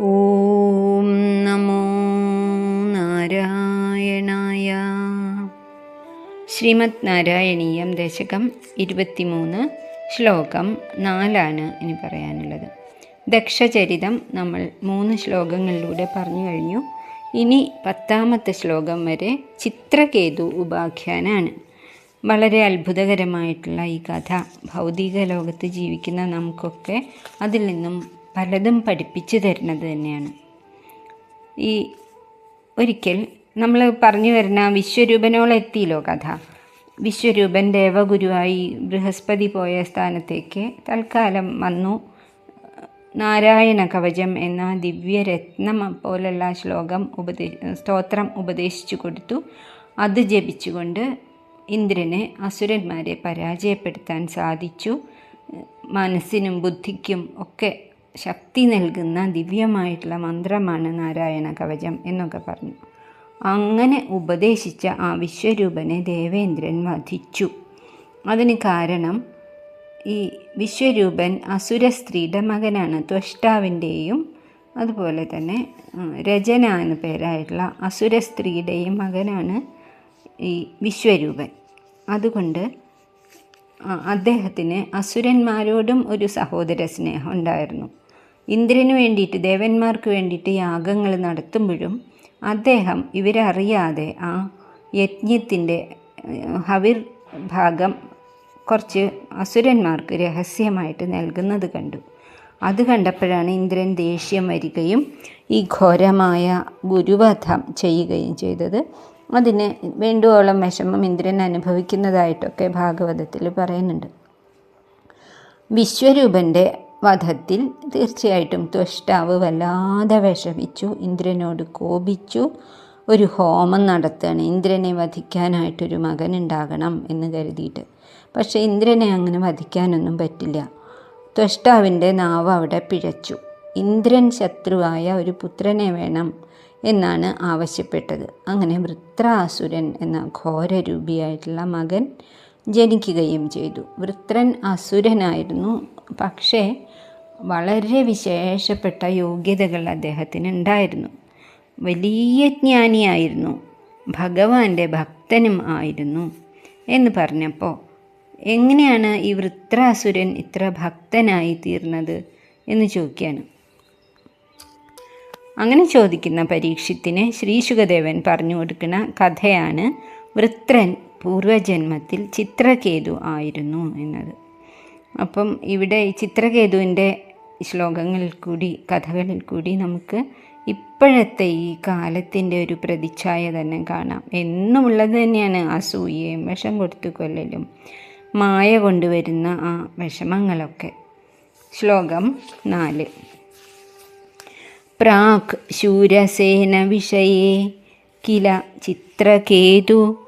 ഓം നമോ നാരായണായ. ശ്രീമദ് നാരായണീയം ദശകം ഇരുപത്തിമൂന്ന് ശ്ലോകം നാലാണ് ഇനി പറയാനുള്ളത്. ദക്ഷചരിതം നമ്മൾ മൂന്ന് ശ്ലോകങ്ങളിലൂടെ പറഞ്ഞു കഴിഞ്ഞു. ഇനി പത്താമത്തെ ശ്ലോകം വരെ ചിത്രകേതു ഉപാഖ്യാനാണ്. വളരെ അത്ഭുതകരമായിട്ടുള്ള ഈ കഥ. ഭൗതിക ലോകത്ത് ജീവിക്കുന്ന നമുക്കൊക്കെ അതിൽ നിന്നും പലതും പഠിപ്പിച്ചു തരുന്നത് തന്നെയാണ്. ഈ ഒരിക്കൽ നമ്മൾ പറഞ്ഞു വരുന്ന വിശ്വരൂപനോളം എത്തിയല്ലോ കഥ. വിശ്വരൂപൻ ദേവഗുരുവായി ബൃഹസ്പതി പോയ സ്ഥാനത്തേക്ക് തൽക്കാലം വന്നു. നാരായണ കവചം എന്ന ദിവ്യരത്നം പോലുള്ള ശ്ലോകം ഉപദേ സ്തോത്രം ഉപദേശിച്ചു കൊടുത്തു. അത് ജപിച്ചുകൊണ്ട് ഇന്ദ്രനെ അസുരന്മാരെ പരാജയപ്പെടുത്താൻ സാധിച്ചു. മനസ്സിനും ബുദ്ധിക്കും ഒക്കെ ശക്തി നൽകുന്ന ദിവ്യമായിട്ടുള്ള മന്ത്രമാണ് നാരായണ കവചം എന്നൊക്കെ പറഞ്ഞു. അങ്ങനെ ഉപദേശിച്ച ആ വിശ്വരൂപനെ ദേവേന്ദ്രൻ വധിച്ചു. അതിന് കാരണം ഈ വിശ്വരൂപൻ അസുര സ്ത്രീയുടെ മകനാണ്. ത്വഷ്ടാവിന്റെയും അതുപോലെ തന്നെ രചന എന്ന പേരായിട്ടുള്ള അസുര സ്ത്രീയുടെയും മകനാണ് ഈ വിശ്വരൂപൻ. അതുകൊണ്ട് അദ്ദേഹത്തിന് അസുരന്മാരോടും ഒരു സഹോദര സ്നേഹം ഉണ്ടായിരുന്നു. ഇന്ദ്രന് വേണ്ടിയിട്ട് ദേവന്മാർക്ക് വേണ്ടിയിട്ട് യാഗങ്ങൾ നടത്തുമ്പോഴും അദ്ദേഹം ഇവരറിയാതെ ആ യജ്ഞത്തിന്റെ ഹവിർ ഭാഗം കുറച്ച് അസുരന്മാർക്ക് രഹസ്യമായിട്ട് നൽകുന്നത് കണ്ടു. അത് കണ്ടപ്പോഴാണ് ഇന്ദ്രൻ ദേഷ്യം വരികയും ഈ ഘോരമായ ഗുരുവധം ചെയ്യുകയും ചെയ്തത്. അതിന് വേണ്ടുവോളം വിഷമം ഇന്ദ്രൻ അനുഭവിക്കുന്നതായിട്ടൊക്കെ ഭാഗവതത്തിൽ പറയുന്നുണ്ട്. വിശ്വരൂപന്റെ വധത്തിൽ തീർച്ചയായിട്ടും ത്വഷ്ടാവ് വല്ലാതെ വിഷമിച്ചു. ഇന്ദ്രനോട് കോപിച്ചു. ഒരു ഹോമം നടത്തുകയാണ് ഇന്ദ്രനെ വധിക്കാനായിട്ടൊരു മകൻ ഉണ്ടാകണം എന്ന് കരുതിയിട്ട്. പക്ഷേ ഇന്ദ്രനെ അങ്ങനെ വധിക്കാനൊന്നും പറ്റില്ല. ത്വഷ്ടാവിന്റെ നാവ് അവിടെ പിഴച്ചു. ഇന്ദ്രൻ ശത്രുവായ ഒരു പുത്രനെ വേണം എന്നാണ് ആവശ്യപ്പെട്ടത്. അങ്ങനെ വൃത്രാസുരൻ എന്ന ഘോരരൂപിയായിട്ടുള്ള മകൻ ജനിക്കുകയും ചെയ്തു. വൃത്രൻ അസുരനായിരുന്നു. പക്ഷേ വളരെ വിശേഷപ്പെട്ട യോഗ്യതകൾ അദ്ദേഹത്തിന് ഉണ്ടായിരുന്നു. വലിയ ജ്ഞാനിയായിരുന്നു. ഭഗവാന്റെ ഭക്തനും ആയിരുന്നു എന്ന് പറഞ്ഞപ്പോൾ എങ്ങനെയാണ് ഈ വൃത്രാസുരൻ ഇത്ര ഭക്തനായി തീർന്നത്? എന്ന് ചോദിക്കാണ് അങ്ങനെ ചോദിക്കുന്ന പരീക്ഷത്തിന് ശ്രീശുഖദേവൻ പറഞ്ഞു കൊടുക്കുന്ന കഥയാണ് വൃത്രൻ പൂർവജന്മത്തിൽ ചിത്രകേതു ആയിരുന്നു എന്നത്. അപ്പം ഇവിടെ ഈ ചിത്രകേതുവിന്റെ ശ്ലോകങ്ങളിൽ കൂടി കഥകളിൽ കൂടി നമുക്ക് ഇപ്പോഴത്തെ ഈ കാലത്തിന്റെ ഒരു പ്രതിച്ഛായ തന്നെ കാണാം. എന്നുമുള്ളത് തന്നെയാണ് അസൂയയും വിഷം കൊടുത്തു കൊല്ലലും മായ കൊണ്ടുവരുന്ന ആ വിഷമങ്ങളൊക്കെ. ശ്ലോകം നാല്. പ്രാക് ശൂരസേന വിഷയേ കില ചിത്രകേതു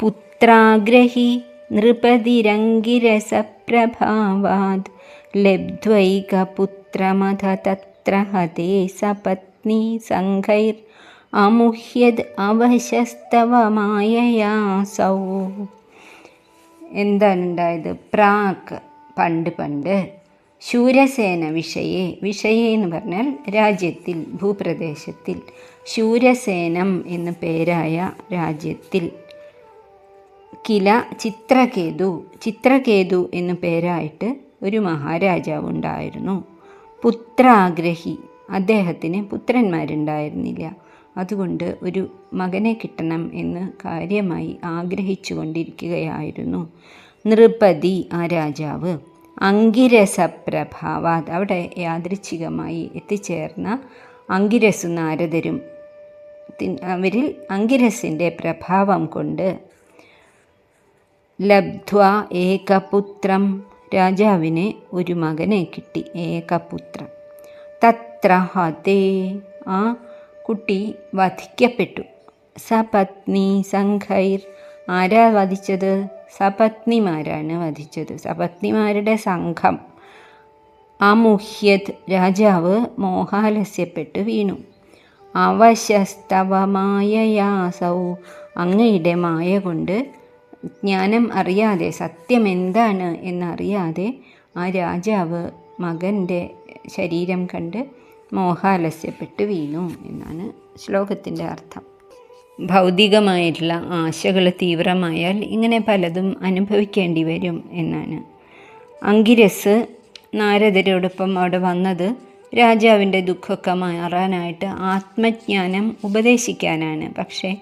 പുത്രാഗ്രഹി നൃപതിരങ്കിരസപ്രഭാവാത് ലബ്ധ്വൈകപുത്രമഥ തത്ര ഹതേ സപത്നി സംഘൈർ അമുഹ്യത് അവശസ്തവ മായയാസൗ എന്താണ് ഉണ്ടായത് പ്രാക് പണ്ട് പണ്ട് ശൂരസേന വിഷയെ വിഷയെ എന്ന് പറഞ്ഞാൽ രാജ്യത്തിൽ ഭൂപ്രദേശത്തിൽ. ശൂരസേനം എന്നു പേരായ രാജ്യത്തിൽ. കില ചിത്രകേതു ചിത്രകേതു എന്നു പേരായിട്ട് ഒരു മഹാരാജാവ് ഉണ്ടായിരുന്നു പുത്രാഗ്രഹി. അദ്ദേഹത്തിന് പുത്രന്മാരുണ്ടായിരുന്നില്ല. അതുകൊണ്ട് ഒരു മകനെ കിട്ടണം എന്ന് കാര്യമായി ആഗ്രഹിച്ചു കൊണ്ടിരിക്കുകയായിരുന്നു നൃപതി ആ രാജാവ് അങ്കിരസപ്രഭാവാത് അവിടെ യാദൃച്ഛികമായി എത്തിച്ചേർന്ന അങ്കിരസു നാരദരും അവരിൽ അങ്കിരസിന്റെ പ്രഭാവം കൊണ്ട് ലബ്ധ്വ ഏകപുത്രം രാജാവിന് ഒരു മകനെ കിട്ടി ഏകപുത്രൻ. തത്രഹതേ ആ കുട്ടി വധിക്കപ്പെട്ടു. സപത്നി സംഘൈർ ആരാ വധിച്ചത്? സപത്നിമാരാണ് വധിച്ചത്. സപത്നിമാരുടെ സംഘം അമുഹ്യത് രാജാവ് മോഹാലസ്യപ്പെട്ട് വീണു. അവശസ്തവമായയാസൗ അങ്ങയുടെ മായ കൊണ്ട് ജ്ഞാനം അറിയാതെ സത്യം എന്താണ് എന്നറിയാതെ ആ രാജാവ് മകന്റെ ശരീരം കണ്ട് മോഹാലസ്യപ്പെട്ട് വീണു എന്നാണ് ശ്ലോകത്തിന്റെ അർത്ഥം. ഭൗതികമായിട്ടുള്ള ആശകൾ തീവ്രമായാൽ ഇങ്ങനെ പലതും അനുഭവിക്കേണ്ടി വരും എന്നാണ്. അങ്കിരസ് നാരദരോടൊപ്പം അവിടെ വന്നത് രാജാവിന്റെ ദുഃഖമൊക്കെ മാറാനായിട്ട് ആത്മജ്ഞാനം ഉപദേശിക്കാനാണ്. പക്ഷേ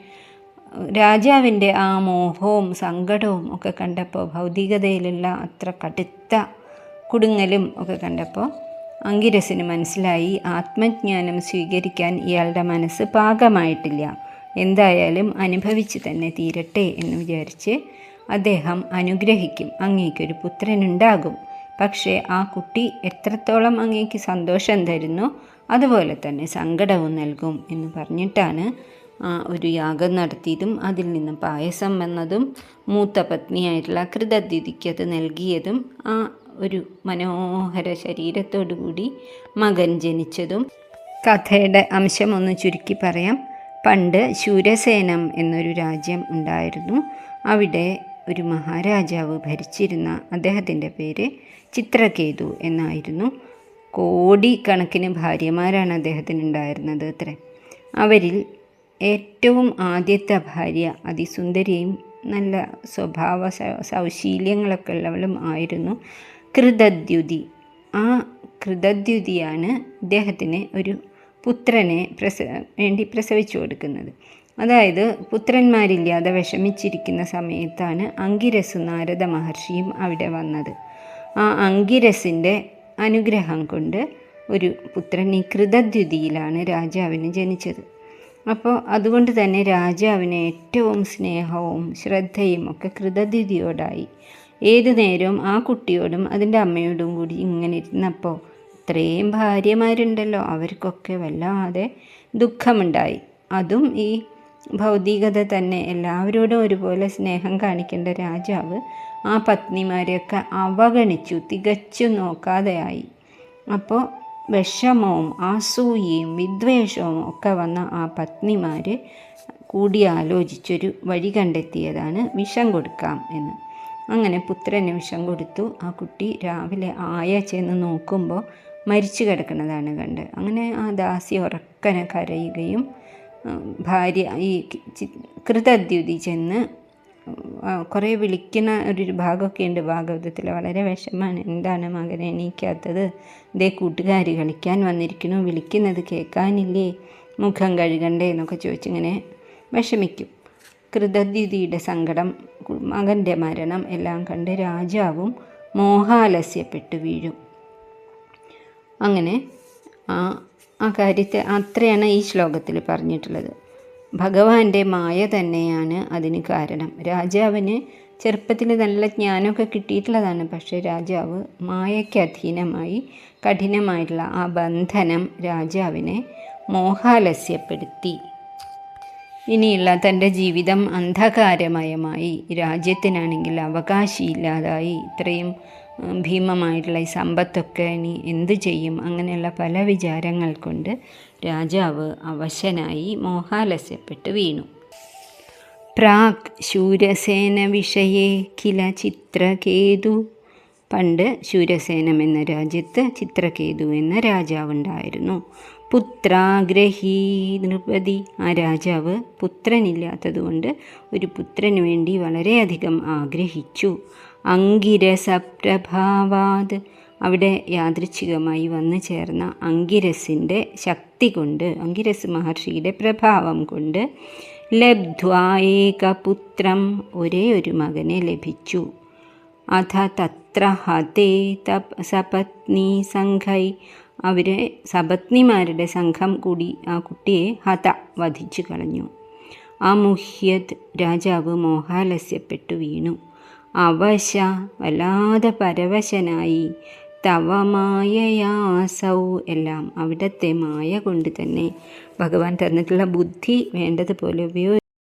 രാജാവിന്റെ ആ മോഹവും സങ്കടവും ഒക്കെ കണ്ടപ്പോൾ ഭൗതികതയിലുള്ള അത്ര കടുത്ത കുടുങ്ങലും ഒക്കെ കണ്ടപ്പോൾ അങ്കിരസിന് മനസ്സിലായി ആത്മജ്ഞാനം സ്വീകരിക്കാൻ ഇയാളുടെ മനസ്സ് പാകമായിട്ടില്ല. എന്തായാലും അനുഭവിച്ച് തന്നെ തീരട്ടെ എന്ന് വിചാരിച്ച് അദ്ദേഹം അനുഗ്രഹിക്കും അങ്ങേക്കൊരു പുത്രനുണ്ടാകും. പക്ഷേ ആ കുട്ടി എത്രത്തോളം അങ്ങേക്ക് സന്തോഷം തരുന്നു അതുപോലെ തന്നെ സങ്കടവും നൽകും എന്ന് പറഞ്ഞിട്ടാണ് ഒരു യാഗം നടത്തിയതും അതിൽ നിന്നും പായസം വന്നതും മൂത്ത പത്നിയായിട്ടുള്ള കൃതദ്യുതിക്ക് അത് നൽകിയതും ആ ഒരു മനോഹര ശരീരത്തോടുകൂടി മകൻ ജനിച്ചതും. കഥയുടെ അംശം ഒന്ന് ചുരുക്കി പറയാം. പണ്ട് ശൂരസേനം എന്നൊരു രാജ്യം ഉണ്ടായിരുന്നു. അവിടെ ഒരു മഹാരാജാവ് ഭരിച്ചിരുന്ന അദ്ദേഹത്തിന്റെ പേര് ചിത്രകേതു എന്നായിരുന്നു. കോടിക്കണക്കിന് ഭാര്യമാരാണ് അദ്ദേഹത്തിന് ഉണ്ടായിരുന്നത് അത്രേ. അവരിൽ ഏറ്റവും ആദ്യത്തെ ഭാര്യ അതിസുന്ദരിയും നല്ല സ്വഭാവ സൗശീല്യങ്ങളൊക്കെ ഉള്ളവളും ആയിരുന്നു കൃതദ്യുതി. ആ കൃതദ്യുതിയാണ് ഇദ്ദേഹത്തിന് ഒരു പുത്രനെ പ്രസ വേണ്ടി പ്രസവിച്ചു കൊടുക്കുന്നത്. അതായത് പുത്രന്മാരില്ലാതെ വിഷമിച്ചിരിക്കുന്ന സമയത്താണ് അങ്കിരസ് നാരദ മഹർഷിയും അവിടെ വന്നത്. ആ അങ്കിരസിന്റെ അനുഗ്രഹം കൊണ്ട് ഒരു പുത്രൻ ഈ കൃതദ്യുതിയിലാണ് രാജാവിന് ജനിച്ചത്. അപ്പോൾ അതുകൊണ്ട് തന്നെ രാജാവിന് ഏറ്റവും സ്നേഹവും ശ്രദ്ധയും ഒക്കെ കൃതധിതിയോടായി. ഏതു നേരവും ആ കുട്ടിയോടും അതിന്റെ അമ്മയോടും കൂടി ഇങ്ങനെ ഇരുന്നപ്പോൾ ഇത്രയും ഭാര്യമാരുണ്ടല്ലോ അവർക്കൊക്കെ വല്ലാതെ ദുഃഖമുണ്ടായി. അതും ഈ ഭൗതികത തന്നെ എല്ലാവരോടും ഒരുപോലെ സ്നേഹം കാണിക്കേണ്ട രാജാവ് ആ പത്നിമാരെയൊക്കെ അവഗണിച്ചു തികച്ചു നോക്കാതെയായി. അപ്പോൾ വിഷമവും അസൂയയും വിദ്വേഷവും ഒക്കെ വന്ന ആ പത്നിമാർ കൂടി ആലോചിച്ചൊരു വഴി കണ്ടെത്തിയതാണ് വിഷം കൊടുക്കാം എന്ന്. അങ്ങനെ പുത്രന് വിഷം കൊടുത്തു. ആ കുട്ടി രാവിലെ ആയ ചെന്ന് നോക്കുമ്പോൾ മരിച്ചു കിടക്കുന്നതാണ് കണ്ട്. അങ്ങനെ ആ ദാസി ഉറക്കനെ കരയുകയും ഭാര്യ ഈ കൃതദ്യുതി ചെന്ന് കുറേ വിളിക്കുന്ന ഒരു ഭാഗമൊക്കെ ഉണ്ട് ഭാഗവതത്തിൽ. വളരെ വിഷമാണ് എന്താണ് മകനെ എണീക്കാത്തത്? ഇതേ കൂട്ടുകാർ കളിക്കാൻ വന്നിരിക്കുന്നു. വിളിക്കുന്നത് കേൾക്കാനില്ലേ? മുഖം കഴുകണ്ടേ? എന്നൊക്കെ ചോദിച്ചിങ്ങനെ വിഷമിക്കും. കൃതദ്യുതിയുടെ സങ്കടം മകന്റെ മരണം എല്ലാം കണ്ട് രാജാവും മോഹാലസ്യപ്പെട്ടു വീഴും. അങ്ങനെ ആ ആ കാര്യത്തെ അത്രയാണ് ഈ ശ്ലോകത്തിൽ പറഞ്ഞിട്ടുള്ളത്. ഭഗവാന്റെ മായ തന്നെയാണ് അതിന് കാരണം. രാജാവിന് ചെറുപ്പത്തിൽ നല്ല ജ്ഞാനമൊക്കെ കിട്ടിയിട്ടുള്ളതാണ്. പക്ഷേ രാജാവ് മായയ്ക്ക് അധീനമായി കഠിനമായിട്ടുള്ള ആ ബന്ധനം രാജാവിനെ മോഹാലസ്യപ്പെടുത്തി. ഇനിയുള്ള തന്റെ ജീവിതം അന്ധകാരമയമായി. രാജ്യത്തിനാണെങ്കിൽ അവകാശിയില്ലാതായി. ഇത്രയും ഭീമമായിട്ടുള്ള ഈ സമ്പത്തൊക്കെ ഇനി എന്ത് ചെയ്യും? അങ്ങനെയുള്ള പല വിചാരങ്ങൾ കൊണ്ട് രാജാവ് അവശനായി മോഹാലസ്യപ്പെട്ട് വീണു. പ്രാക് ശൂരസേന വിഷയേ കില ചിത്രകേതു പണ്ട് ശൂരസേനം എന്ന രാജ്യത്ത് ചിത്രകേതു എന്ന രാജാവുണ്ടായിരുന്നു. പുത്രാഗ്രഹീ നൃപതി. ആ രാജാവ് പുത്രനില്ലാത്തതുകൊണ്ട് ഒരു പുത്രന് വേണ്ടി വളരെയധികം ആഗ്രഹിച്ചു. അങ്കിരസപ്രഭാവാത്. അവിടെ യാദൃച്ഛികമായി വന്നു ചേർന്ന അങ്കിരസിന്റെ ശക്തി കൊണ്ട് അങ്കിരസ് മഹർഷിയുടെ പ്രഭാവം കൊണ്ട് ലബ്ധ്വായേകപുത്രം ഒരേ ഒരു മകനെ ലഭിച്ചു. അഥ തത്ര ഹതേ തപ് സപത്നി സംഘൈ. അവരെ സപത്നിമാരുടെ സംഘം കൂടി ആ കുട്ടിയെ ഹത വധിച്ചു കളഞ്ഞു. ആ അമുഹ്യത് രാജാവ് മോഹാലസ്യപ്പെട്ടു വീണു. അവശ വല്ലാതെ പരവശനായി. തവമായയാസൗ എല്ലാം അവിടത്തെ മായ കൊണ്ട് തന്നെ ഭഗവാൻ തന്നിട്ടുള്ള ബുദ്ധി വേണ്ടതുപോലെ ഉപയോഗിച്ചു